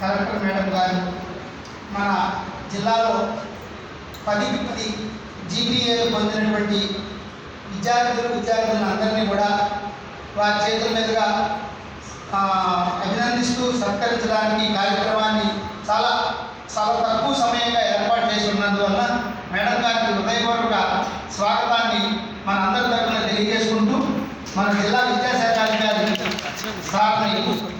Collector madam గారు మన జిల్లాలో పదికి పది జీపీఏలు పొందినటువంటి విద్యార్థులు విద్యార్థులను అందరినీ కూడా వారి చేతుల మీదుగా అభినందిస్తూ సత్కరించడానికి కార్యక్రమాన్ని చాలా చాలా తక్కువ సమయంగా ఏర్పాటు చేసి ఉన్నందువల్ల మేడం గారికి హృదయపూర్వక స్వాగతాన్ని మన అందరి తరఫున తెలియజేసుకుంటూ మన జిల్లా విద్యాశాఖ అధికారి సార్ని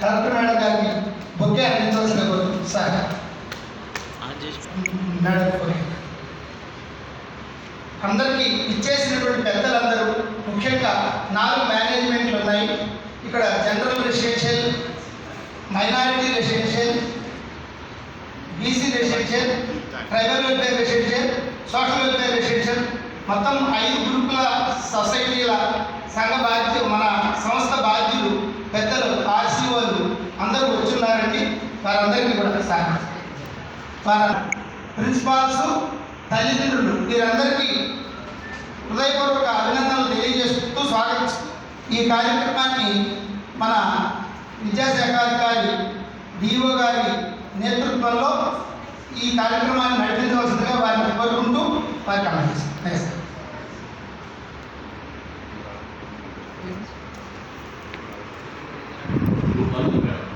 కలెక్టర్ మేడం గారికి బొక్కే అందించవలసిన కోరుతున్నాను. సార్ నడుపుకొని. అందరికీ ఇచ్చేసినటువంటి పెద్దలందరూ ముఖ్యంగా నాలుగు మేనేజ్మెంట్లు ఉన్నాయి. ఇక్కడ general residential minority residential BC residential tribal welfare residential social welfare residential మొత్తం ఐదు గ్రూపుల సొసైటీల సంఘ బాధ్యులు మన సంస్థ బాధ్యులు పెద్దలు ఆర్సీఓలు అందరూ వచ్చున్నారండి. వారందరికీ కూడా సార్. వారు ప్రిన్సిపాల్స్ తల్లిదండ్రులు వీరందరికీ హృదయపూర్వక అభినందనలు తెలియజేస్తూ స్వాగతిస్తూ ఈ కార్యక్రమాన్ని మన విద్యాశాఖ అధికారి డిఓ గారి నేతృత్వంలో ఈ కార్యక్రమాన్ని నడిపించవలసిందిగా వారిని కోరుకుంటూ వారికి అందజేస్తాం Good morning, madam.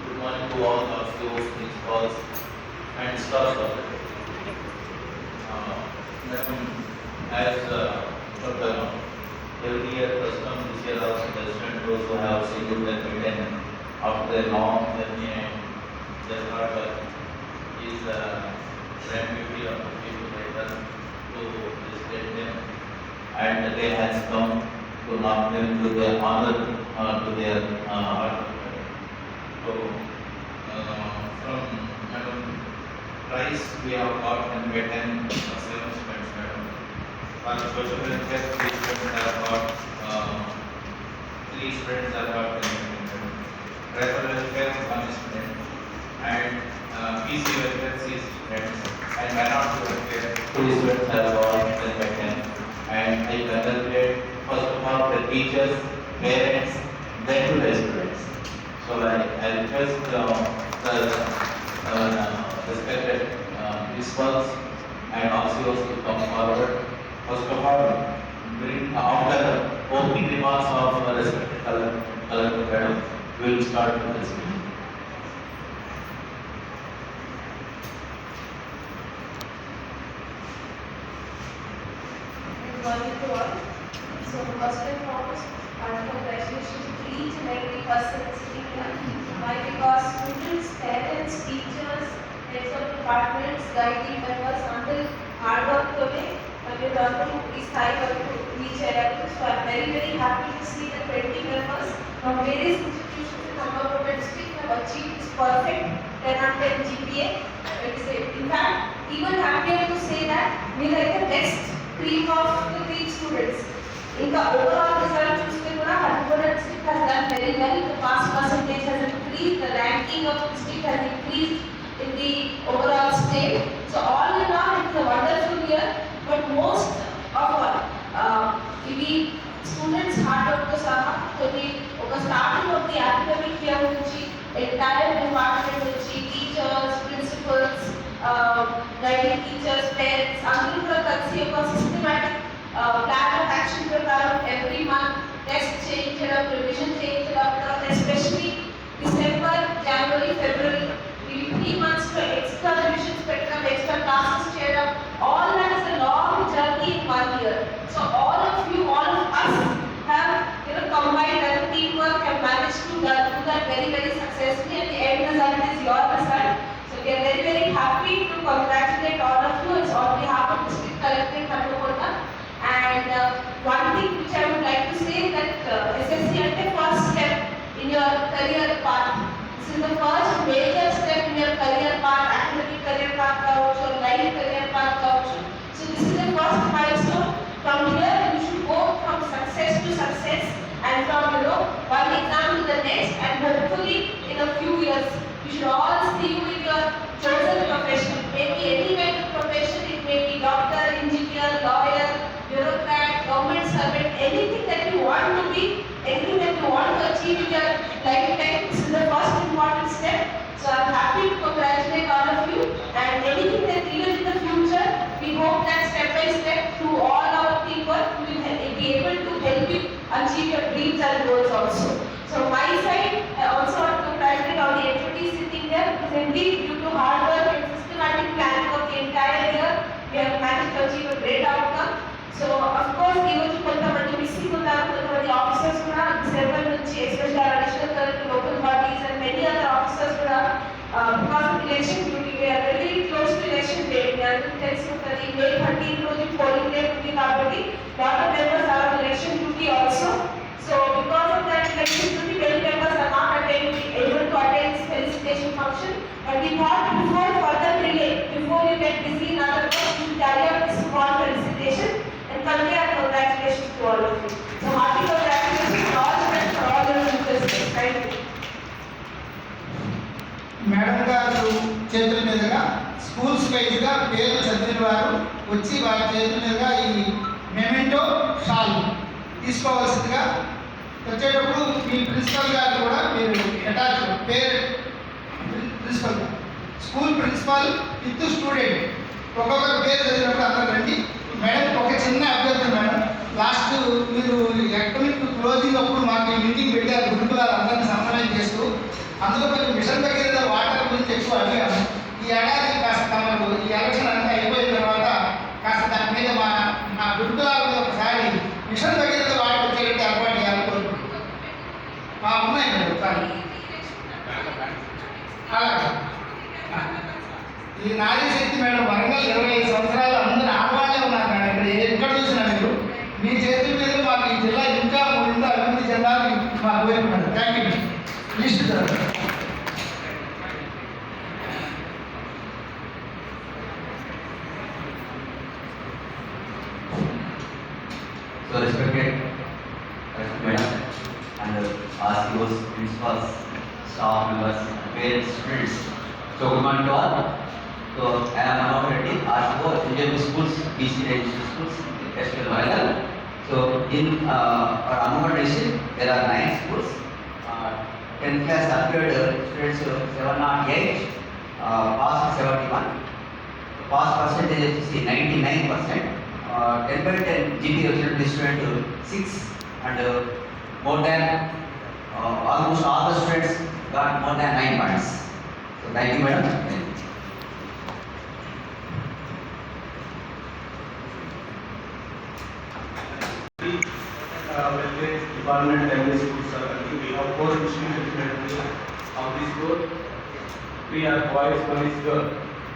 Good morning to all principals and staff of the as uh, the every year custom this year also the student those have secured their patent after a long journey and their hard is uh, grand beauty of the people us to respect them and the day has come to knock them to their honor, uh, to their uh. So, uh, from Madam Price, we have got and written uh, seven students, Madam. For social welfare, three students have got, uh, three students ten, Madam. Tribal welfare, one student, and uh, PC welfare, six students, and minority welfare, two students have got ten by ten. And I congratulate first of all the teachers, parents, then to the students. So I, I request uh, the uh, respected uh, principals and officers to come forward. First of all, after opening remarks of the respected collector we will start with this meeting. Good every. Why? Because students, parents, teachers, departments, guiding members, until hard work with all the rupees 5 or each. So I'm very very happy to see the 20 members from various institutions in Ambarpur district have achieved this perfect 10 out 10 GPA. In fact, even happier to say that we are the best cream of the cream students. In the overall result, Ambarpur district has done very well. The pass percentage has increased. The ranking of the district has increased in the overall state. So all ఒక starting of the academic year నుంచి entire department నుంచి teachers principals guiding teachers parents అందరూ కూడా కలిసి ఒక systematic plan of action ప్రకారం every month test చేయించడం revision developing And uh, one thing which I would like to say that uh, SSC is the first step in your career path. This is the first major step in your career path, academic career path, or life career path. Also. So this is the first milestone. From here you should go from success to success and from you know one exam to the next and hopefully in a few years you should all want to be, anything that you want to achieve in your lifetime, this is the first important step. So I'm happy to congratulate all of you and anything that deals in the future, we hope that step by step through all our people we will be able to help you achieve your dreams and goals also. So my side, I also want to congratulate all the entities sitting there because indeed due to hard work and systematic planning of the entire year, we have managed to achieve a great outcome. So of course ఈ రోజు కొంతమంది missing ఉన్నారు కొంతమంది officers కూడా. Seven నుంచి special additional collector local bodies and many other officers కూడా because of election duty we are very close to election day మీ తెలిసి ఉంటుంది మే థర్టీన్ రోజు పోలింగ్ డే ఉంది కాబట్టి వాటర్ మెంబర్స్ ఆర్ స్కూల్స్ వైజ్గా పేర్లు చదివిన వారు వచ్చి వారి చేతుల మీదుగా ఈ మెమెంటో షాల్ తీసుకోవాల్సిందిగా వచ్చేటప్పుడు మీ ప్రిన్సిపల్ గారు కూడా మీరు అటాచ్ పేరు ప్రిన్సిపల్ గారు. School principal with student. ఒక్కొక్కరు పేరు చదివినప్పుడు అందరూ రండి. మేడం ఒక చిన్న అభ్యర్థన మేడం. లాస్ట్ మీరు అకాడమిక్ క్లోజింగ్ అప్పుడు మాకు మీటింగ్ పెట్టారు గురుకులాలు అందరినీ సమన్వయం చేస్తూ అందులో కొంచెం మిషన్ దగ్గర వాటర్ గురించి ఎక్కువ అడిగాము ఏడాది కాస్త తమకు ఈ ఎలక్షన్ అంతా అయిపోయిన తర్వాత కాస్త దాని మీద మా మా గురుకులాల మీద ఒకసారి మిషన్ దగ్గర వాటర్ వచ్చేటట్టు ఏర్పాటు చేయాలని మా ఉన్నాయి మీరు కానీ అలాగే. ఈ నారీ శక్తి మేడం వరంగల్ ఇరవై ఐదు సంవత్సరాలు some was great students. So good morning to all. So I am Manav Reddy, asked for Indian schools, BC registered schools, Western Varagal. So in uh, Amnagar district, there are nine schools. Uh, 10th class appeared uh, students uh, 708, uh, passed 71. The pass percentage is 99%. Uh, 10 by 10 GP original student uh, 6 and uh, more than uh, almost all the students got more than 9 points. So thank you madam. Thank you. Railway Department Language School Circle. We have four institutions of this school. Three are boys, one is girl.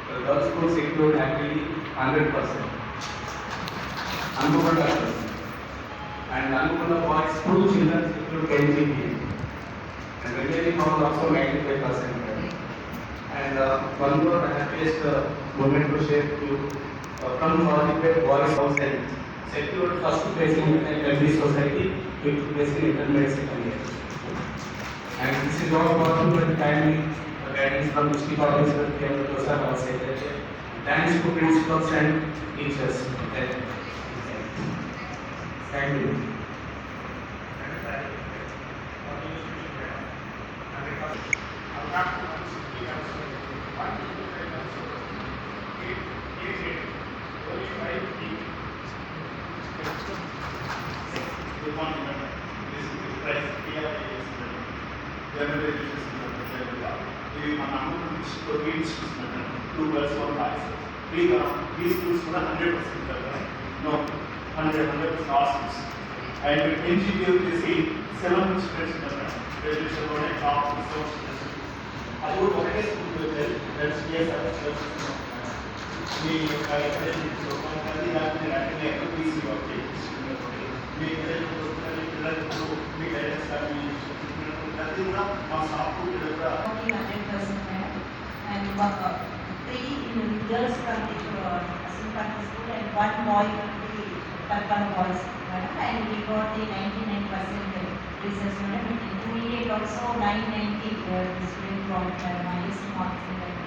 The girls' school secured actually 100%. Anupanda and Anupanda boys, two children secured 10 GPA. And remaining house also ninety-five percent. And uh, one more happiest uh, moment to share to you uh, from Forty Boys House and secured first place in every society took place in. And this is all possible with timely guidance from district officer, K. Dosar, our secretary. Thanks to principals and teachers. Thank you. Center, ఇది మన Amul district three districts madam two girls one boys three three schools కూడా hundred percent కదా no hundred hundred percent all schools and NGP వచ్చేసి seven students ఉన్నారు madam గ్రాడ్యుయేషన్లోనే top seven students అది కూడా ఒకటే school వెళ్ళారు దట్స్ బిఎస్ఆర్ మీ ఎక్కడైతే కొంతమంది దాన్ని అటెండ్ అయ్యారు పీసీ వర్క్ మీ ఎక్కడైతే పిల్లలకు మీ గైడెన్స్ కానీ ప్రతి కూడా మా స్టాఫ్ కూడా And uh, three girls from the uh, Asimpat school and one boy from the Tarpana boys. And we got the ninety-nine percent results madam. In intermediate also nine ninety uh, the student got madam highest mark.